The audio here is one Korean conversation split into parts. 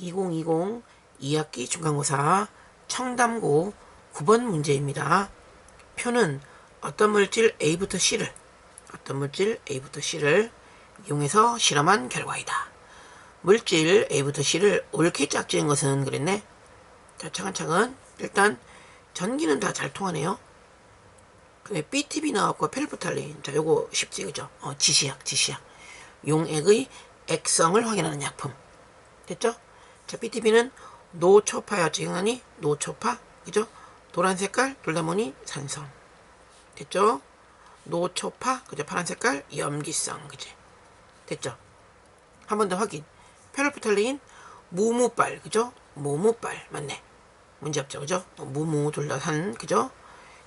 2020 2학기 중간고사 청담고 9번 문제입니다. 표는 어떤 물질 A부터 C를 어떤 물질 A부터 C를 이용해서 실험한 결과이다. 물질 A부터 C를 옳게 짝지은 것은 그랬네. 자, 차근차근 일단 전기는 다 잘 통하네요. 근데 BTB 나왔고 펠프탈린. 자, 요거 쉽지 그죠? 어, 지시약, 지시약. 용액의 액성을 확인하는 약품. 됐죠? 자, BTB는 노초파였지, 응하니? 노초파. 그죠? 노란 색깔, 돌다보니 산성. 됐죠? 노초파, 그죠? 파란 색깔, 염기성. 그지? 됐죠? 한 번 더 확인. 페르프탈린, 무무빨. 그죠? 무무빨. 맞네. 문제 없죠. 그죠? 어, 무무, 둘 다 산. 그죠?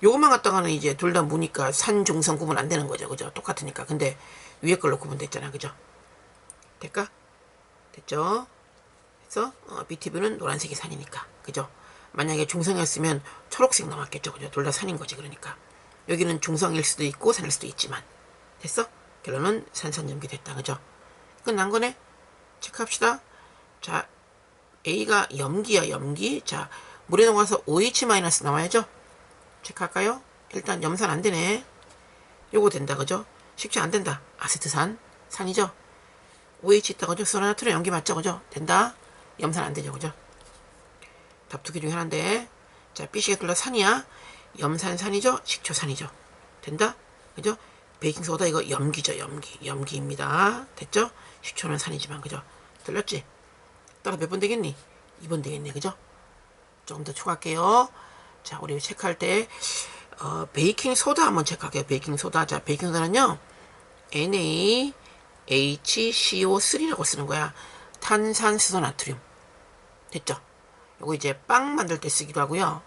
요것만 갖다가는 이제 둘 다 무니까 산, 중성 구분 안 되는 거죠. 그죠? 똑같으니까. 근데 위에 걸로 구분됐잖아. 그죠? 될까? 됐죠? 그래서 어, BTV는 노란색이 산이니까. 그죠? 만약에 중성이었으면 초록색 나왔겠죠. 그죠? 둘 다 산인 거지. 그러니까. 여기는 중성일 수도 있고 산일 수도 있지만. 됐어? 결론은 산산 염기 됐다. 그죠? 끝난 거네? 체크합시다. 자, A가 염기야, 염기. 자, 물에 녹아서 OH 나와야죠? 체크할까요? 일단 염산 안 되네. 요거 된다, 그죠? 식초 안 된다. 아세트산, 산이죠? OH 있다, 그죠? 소라나트륨 염기 맞죠, 그죠? 된다. 염산 안 되죠, 그죠? 답두개 중에 하나인데. 자, B씨가 둘다 산이야. 염산산이죠? 식초산이죠? 된다? 그죠? 베이킹소다 이거 염기죠, 염기. 염기입니다. 됐죠? 식초는 산이지만, 그죠? 들렸지? 따라 몇 번 되겠니? 2번 되겠네, 그죠? 조금 더 추가할게요. 자, 우리 체크할 때, 어, 베이킹 소다 한번 체크할게요. 베이킹 소다. 자, 베이킹 소다는요, NaHCO3라고 쓰는 거야. 탄산수소 나트륨. 됐죠? 요거 이제 빵 만들 때 쓰기도 하고요.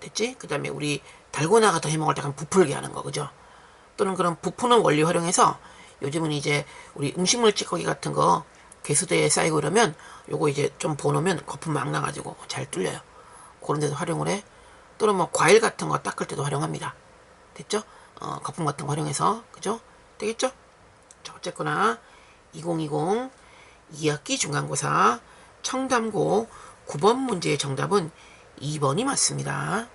됐지? 그 다음에 우리 달고나 같은 거 해먹을 때 부풀게 하는 거, 그죠? 또는 그런 부푸는 원리 활용해서 요즘은 이제 우리 음식물 찌꺼기 같은 거 개수대에 쌓이고 이러면 요거 이제 좀 보놓으면 거품 막 나가지고 잘 뚫려요. 그런 데도 활용을 해. 또는 뭐 과일 같은 거 닦을 때도 활용합니다. 됐죠? 어, 거품 같은 거 활용해서. 그죠? 되겠죠? 자, 어쨌거나 2020 2학기 중간고사 청담고 9번 문제의 정답은 2번이 맞습니다.